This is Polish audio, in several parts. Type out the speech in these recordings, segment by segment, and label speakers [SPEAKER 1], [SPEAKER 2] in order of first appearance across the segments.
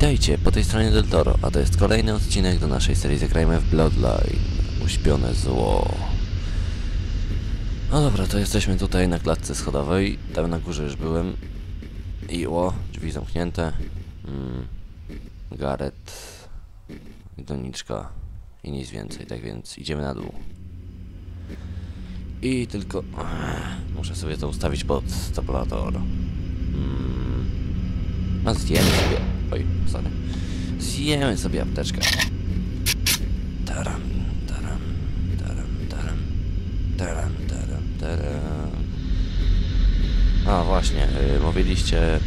[SPEAKER 1] Witajcie, po tej stronie Del Toro, a to jest kolejny odcinek do naszej serii Zagrajmy w Bloodline. Uśpione zło. No dobra, to jesteśmy tutaj na klatce schodowej. Tam na górze już byłem. I o, drzwi zamknięte. Mm, Gareth. I doniczka. I nic więcej, tak więc idziemy na dół. I tylko... Muszę sobie to ustawić pod stapulator. Mm. No zjemy sobie... Oj, sorry. Zjemy sobie apteczkę. Taram, taram, taram, taram. Taram, taram, taram. A właśnie, yy, mówiliście...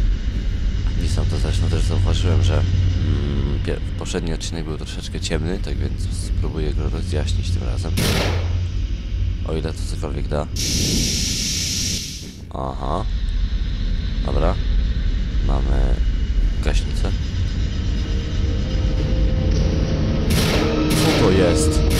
[SPEAKER 1] I sam to zresztą też zauważyłem, że mm, poprzedni odcinek był troszeczkę ciemny, tak więc spróbuję go rozjaśnić tym razem. O ile to cokolwiek da. Aha. Dobra. Mamy gaśnicę. Co to jest?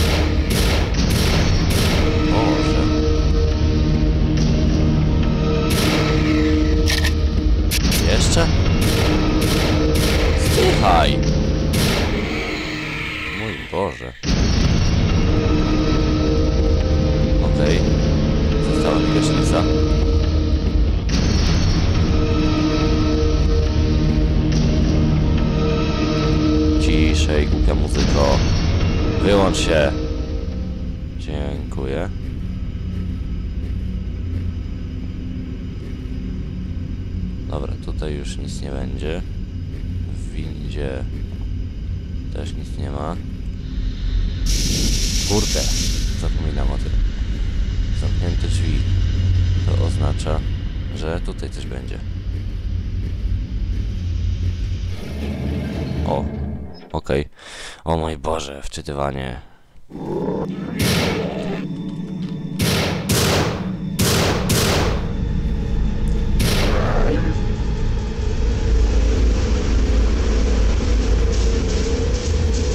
[SPEAKER 1] Już nic nie będzie. W windzie też nic nie ma. Kurde, zapominam o tym. Zamknięte drzwi. To oznacza, że tutaj coś będzie. O, okej. O mój Boże, wczytywanie.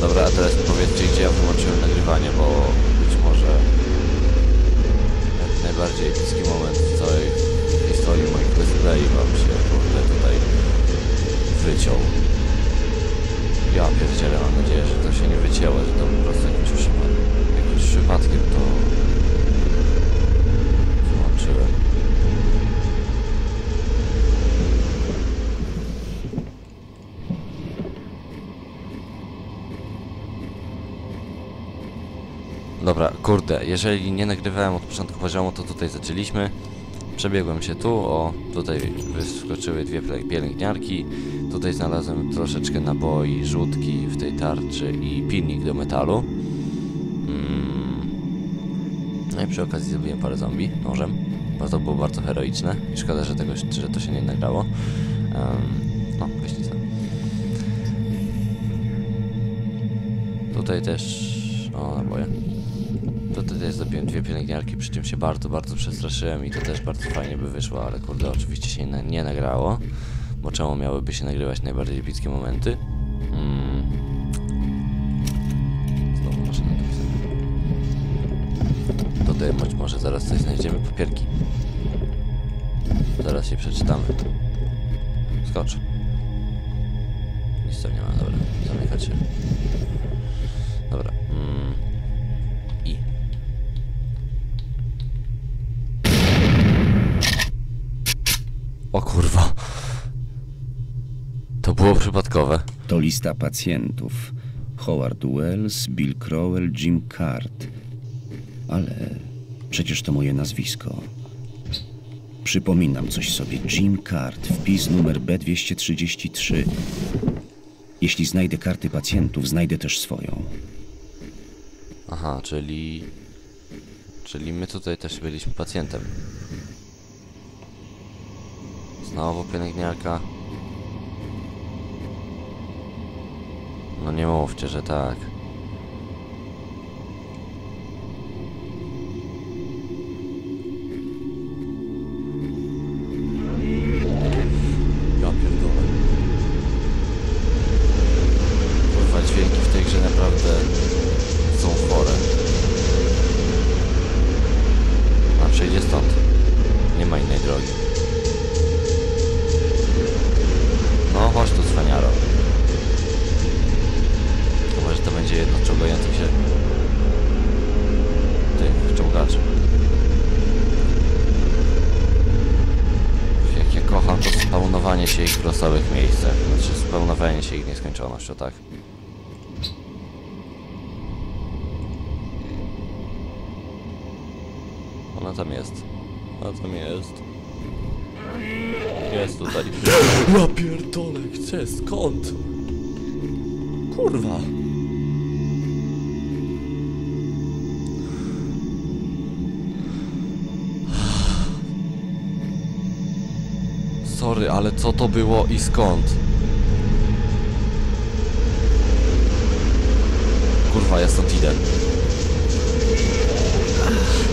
[SPEAKER 1] Dobra, a teraz powiedzcie, gdzie ja wyłączyłem nagrywanie, bo być może najbardziej epicki moment w całej historii moich let's play wam się kurde tutaj wyciął. Ja pierdzielę, mam nadzieję, że to się nie wycięło, że to po prostu jakimś, jakimś przypadkiem to Dobra, kurde, jeżeli nie nagrywałem od początku poziomu, to tutaj zaczęliśmy. Przebiegłem się tu, o, tutaj wyskoczyły dwie pie- pielęgniarki. Tutaj znalazłem troszeczkę naboi, rzutki w tej tarczy i pilnik do metalu. Mm. No i przy okazji zrobiłem parę zombie nożem. Bo to było bardzo heroiczne i szkoda, że, tego, że to się nie nagrało. Um, no, gaśnica. Tutaj też... O, naboje. Tutaj też zrobiłem dwie pielęgniarki, przy czym się bardzo, bardzo przestraszyłem i to też bardzo fajnie by wyszło, ale kurde, oczywiście się na, nie nagrało. Bo czemu miałyby się nagrywać najbardziej epickie momenty? Mm. Znowu maszyna pisania. Tutaj być może zaraz coś znajdziemy, papierki. Zaraz się przeczytamy. Skocz. Nic tam nie ma, dobra, zamykać przypadkowe.
[SPEAKER 2] To lista pacjentów. Howard Wells, Bill Crowell, Jim Cart. Ale przecież to moje nazwisko. Przypominam coś sobie. Jim Cart, wpis numer B233. Jeśli znajdę karty pacjentów, znajdę też swoją.
[SPEAKER 1] Aha, czyli... Czyli my tutaj też byliśmy pacjentem. Znowu pielęgniarka. No nie mówcie, że tak. Znaczy spełnowanie się ich nieskończoność, o tak. Ona tam jest. Ona tam jest. Jest tutaj. Ja pierdolę, gdzie? Skąd? Kurwa. Sorry, ale co to było i skąd? Kurwa, ja stąd idę.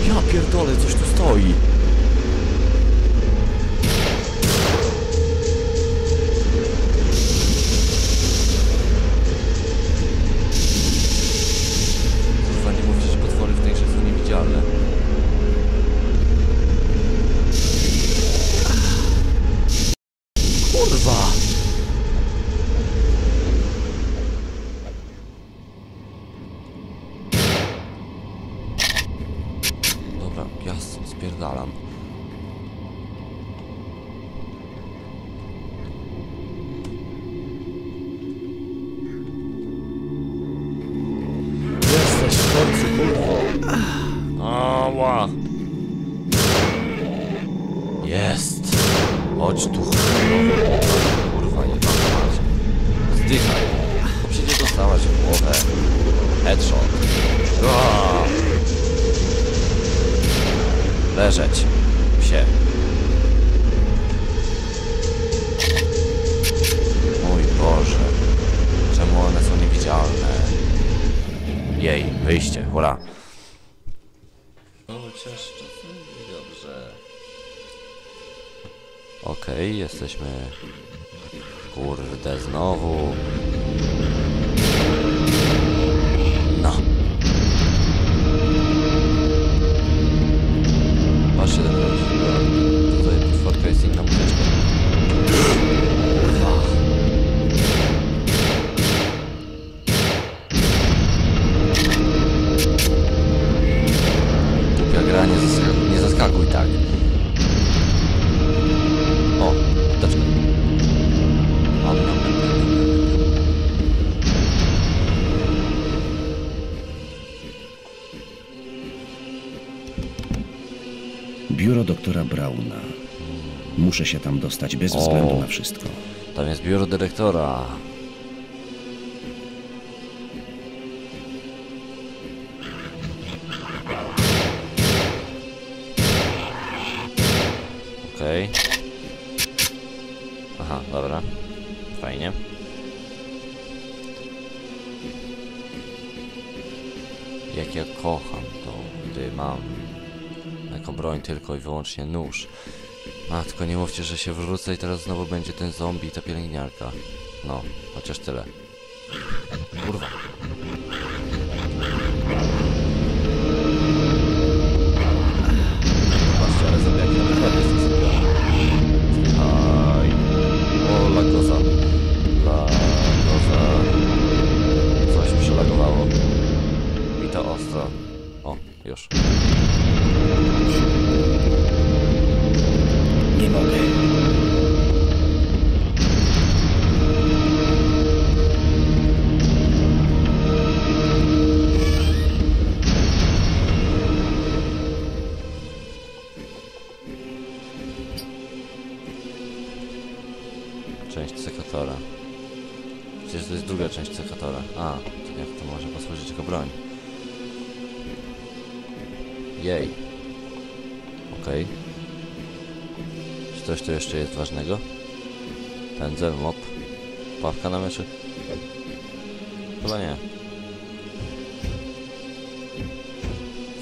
[SPEAKER 1] Ja pierdolę, coś tu stoi. Dobra, ja spierdalam. Leżeć. Się. Mój Boże. Czemu one są niewidzialne? Jej, wyjście, hurra. Chociaż czasami dobrze. Okej, jesteśmy... Kurde, znowu... No.
[SPEAKER 2] Muszę się tam dostać bez
[SPEAKER 1] O.
[SPEAKER 2] względu na wszystko.
[SPEAKER 1] Tam jest biuro dyrektora. Okej. Aha, dobra. Fajnie. Jak ja kocham to, gdy mam jako broń tylko i wyłącznie nóż. Matko, nie mówcie, że się wrzucę i teraz znowu będzie ten zombie i ta pielęgniarka. No, chociaż tyle. Kurwa. Część sekatora. Przecież to jest druga część sekatora. A, to jak to może posłużyć jako broń? Jej. Okej. Czy coś tu jeszcze jest ważnego? Pędzel, mop. Pawka na myszy? Chyba nie.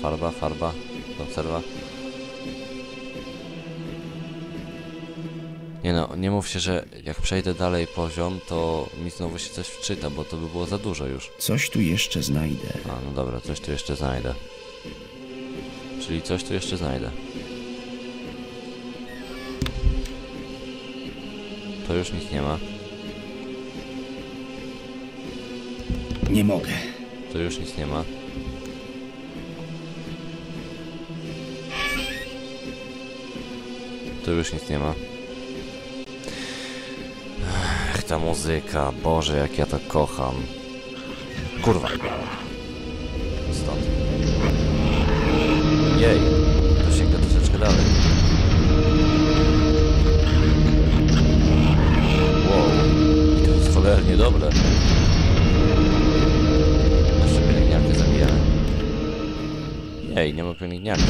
[SPEAKER 1] Farba, farba, konserwa. Nie no, nie mów się, że jak przejdę dalej poziom, to mi znowu się coś wczyta, bo to by było za dużo już.
[SPEAKER 2] Coś tu jeszcze znajdę.
[SPEAKER 1] A, no dobra, coś tu jeszcze znajdę. Czyli coś tu jeszcze znajdę. To już nic nie ma.
[SPEAKER 2] Nie mogę.
[SPEAKER 1] Tu już nic nie ma. Tu już nic nie ma. Ach, ta muzyka, Boże, jak ja to kocham. Kurwa. Stąd. Jej, to sięga troszeczkę dalej. Wow, i to jest cholernie dobre. Jeszcze pielęgniarkę zabijamy. Jej, nie ma pielęgniarki.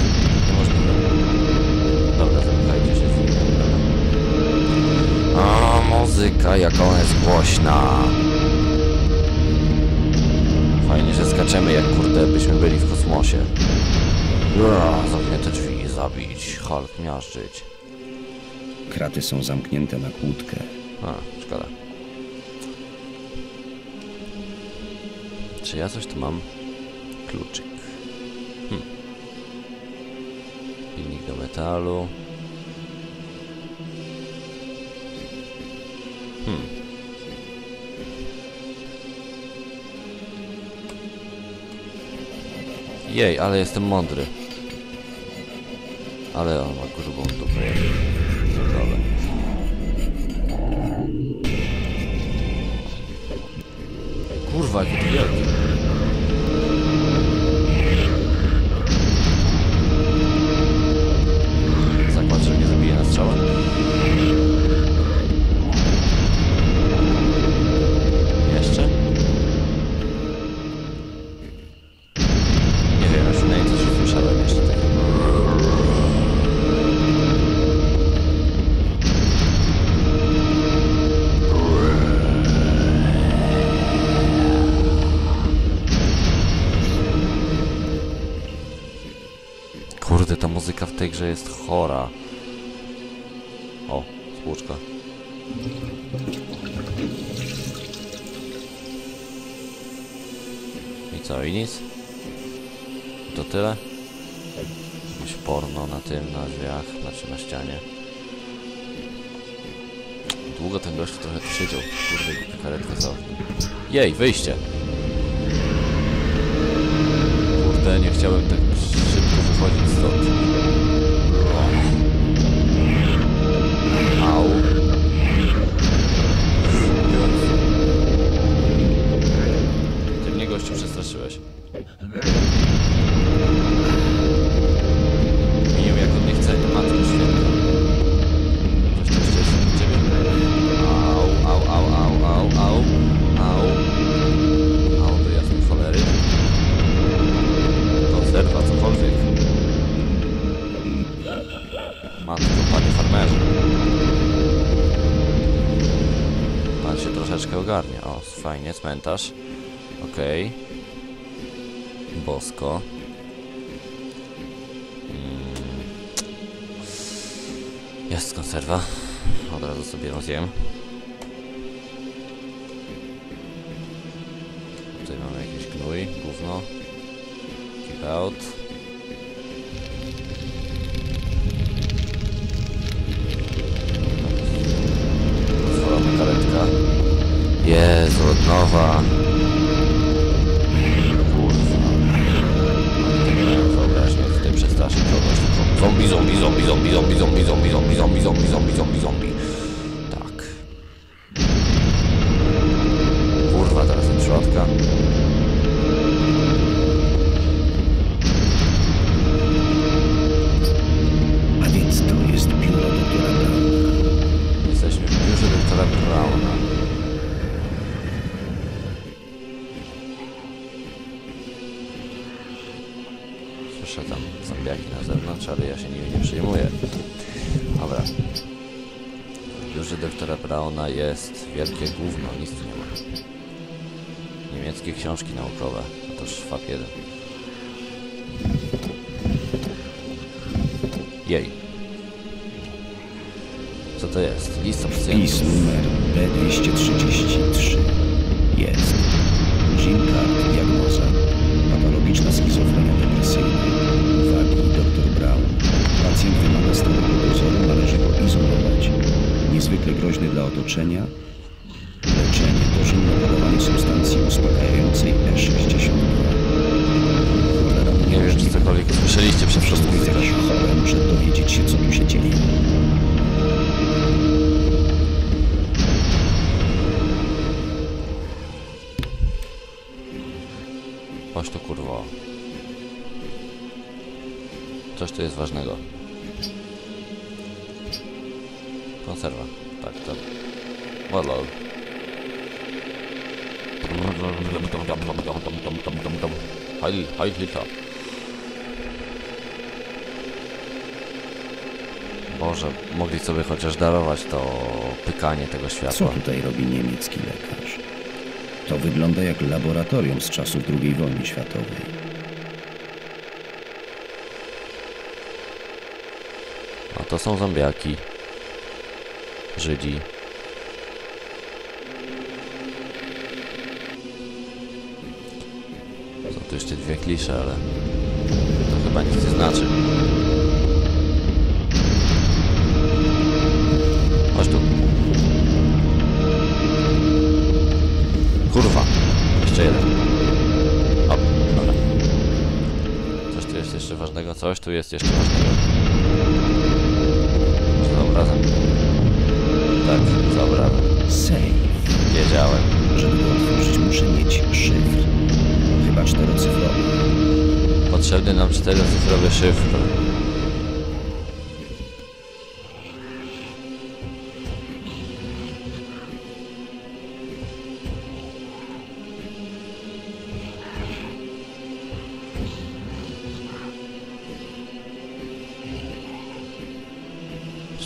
[SPEAKER 1] Muzyka, jak ona jest głośna. Fajnie, że skaczemy jak kurde byśmy byli w kosmosie. Ura, Zamknięte drzwi, zabić, Hulk miażdżyć.
[SPEAKER 2] Kraty są zamknięte na kłódkę.
[SPEAKER 1] A, szkoda. Czy ja coś tu mam? Kluczyk. Hm. Pilnik do metalu. Jej, ale jestem mądry. Ale on ma grubą dupę. Dobra. Kurwa, jaki wielki. Kurde, ta muzyka w tej grze jest chora. O, spłuczka. I co, i nic? To tyle? Jakieś porno na tym, na drzwiach, znaczy na ścianie. Długo ten gość trochę tu siedział. Kurde, karetka za. Jej, wyjście! Kurde, nie chciałem tak troszeczkę ogarnia. O, fajnie, cmentarz. Okej. Bosko. Mm. Jest konserwa. Od razu sobie ją zjem. Tutaj mamy jakiś gnój, gówno. Keep out. Nowa. Kurwa. Nie miałem wyobraźni, tutaj przestraszyć kogoś. Zombie, zombie, zombie, zombie, zombie, zombie, zombie, zombie, zombie, zombie, zombie, zombie, Słyszę tam zombiaki na zewnątrz, ale ja się nimi nie przejmuję. Dobra. Biurze doktora Brauna jest wielkie gówno, nic tu nie ma. Niemieckie książki naukowe. To szwab jeden. Jej. Co to jest? Lista pacjentów.
[SPEAKER 2] Wpis numer B233. Jest. Jim Card, diagnoza. Patologiczna schizofrenia Uwagi dr Brown. Pacjent wymaga stałego dozoru, należy go izolować. Niezwykle groźny dla otoczenia. Leczenie dożynne podawanie substancji uspokajającej E62.
[SPEAKER 1] Nie wiem, czy cokolwiek słyszeliście przez
[SPEAKER 2] wszystko.
[SPEAKER 1] Wszystko
[SPEAKER 2] jest chorem, żeby dowiedzieć się, co tu się dzieje.
[SPEAKER 1] Chodź tu kurwa. Coś tu jest ważnego. Konserwa. Tak, to. O lol. Heil, heil Hitler. Boże, mogli sobie chociaż darować to pykanie tego
[SPEAKER 2] Co
[SPEAKER 1] światła.
[SPEAKER 2] tutaj robi niemiecki lekarz? To wygląda jak laboratorium z czasów II wojny światowej.
[SPEAKER 1] To są zombiaki. Żydzi. Są tu jeszcze dwie klisze, ale to chyba nic nie znaczy. Chodź tu. Kurwa. Jeszcze jeden. O, dobra. Coś tu jest jeszcze ważnego? Coś tu jest jeszcze ważnego. Obrazem. Tak, obrazem.
[SPEAKER 2] Save.
[SPEAKER 1] Wiedziałem.
[SPEAKER 2] Żeby go otworzyć, muszę mieć szyfr. Chyba czterocyfrowy.
[SPEAKER 1] Potrzebny nam czterocyfrowy szyfr.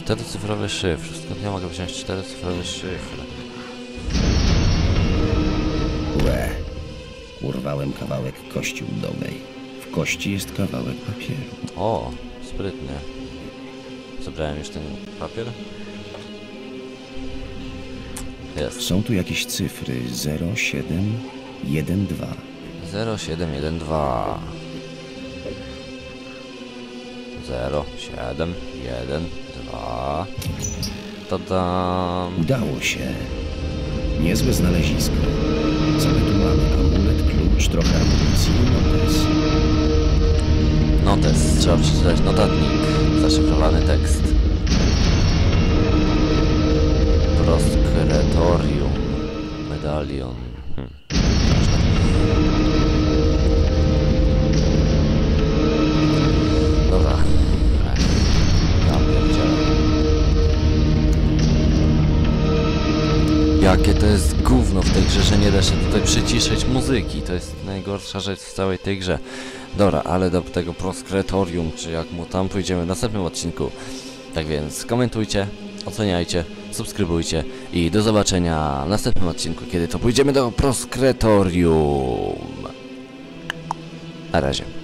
[SPEAKER 1] Czterocyfrowy szyfr. Skąd ja mogę wziąć czterocyfrowy szyfr?
[SPEAKER 2] Łe. Urwałem kawałek kości udowej. W kości jest kawałek papieru.
[SPEAKER 1] O, sprytnie. Zebrałem już ten papier? Jest.
[SPEAKER 2] Są tu jakieś cyfry 0712.
[SPEAKER 1] 0712 0712 Tadam
[SPEAKER 2] Udało się. Niezłe znalezisko. Co my tu mamy? Amulet, klucz, trochę amunicji i notes.
[SPEAKER 1] Notes, trzeba przeczytać notatnik Zaszyfrowany tekst Proskretorium Medalion Jakie to jest gówno w tej grze, że nie da się tutaj przyciszyć muzyki. To jest najgorsza rzecz w całej tej grze. Dobra, ale do tego proskretorium, czy jak mu tam pójdziemy w następnym odcinku. Tak więc komentujcie, oceniajcie, subskrybujcie i do zobaczenia w następnym odcinku, kiedy to pójdziemy do proskretorium. Na razie.